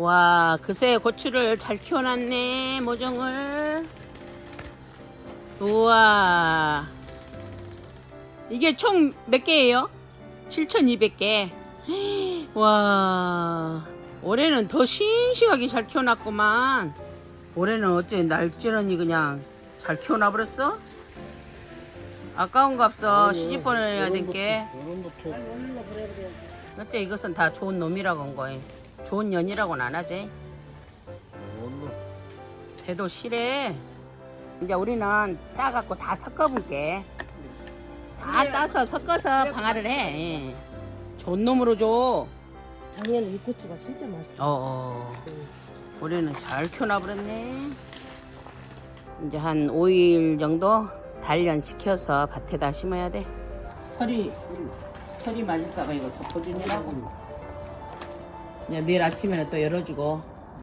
와, 그새 고추를 잘 키워놨네, 모종을. 우와. 이게 총 몇 개예요? 7,200개. 와, 올해는 더 싱싱하게 잘 키워놨구만. 올해는 어째 날찌러니 그냥 잘 키워놔 버렸어? 아까운 거 없어. 시집 보내야 될 게. 이런 것도 어째 이것은 다 좋은 놈이라고 한 거야. 좋은 년이라고는 안 하지. 배도 실해. 이제 우리는 따갖고 다 섞어볼게. 다 따서 섞어서 방아를 해. 예. 좋은 놈으로 줘. 작년에 이 고추가 진짜 맛있어. 어, 어. 올해는 잘 키워놔버렸네. 이제 한 5일 정도 단련시켜서 밭에다 심어야 돼. 설이, 설이 맞을까봐 이거 덮어주느라고. 내일 아침에는 또 열어주고.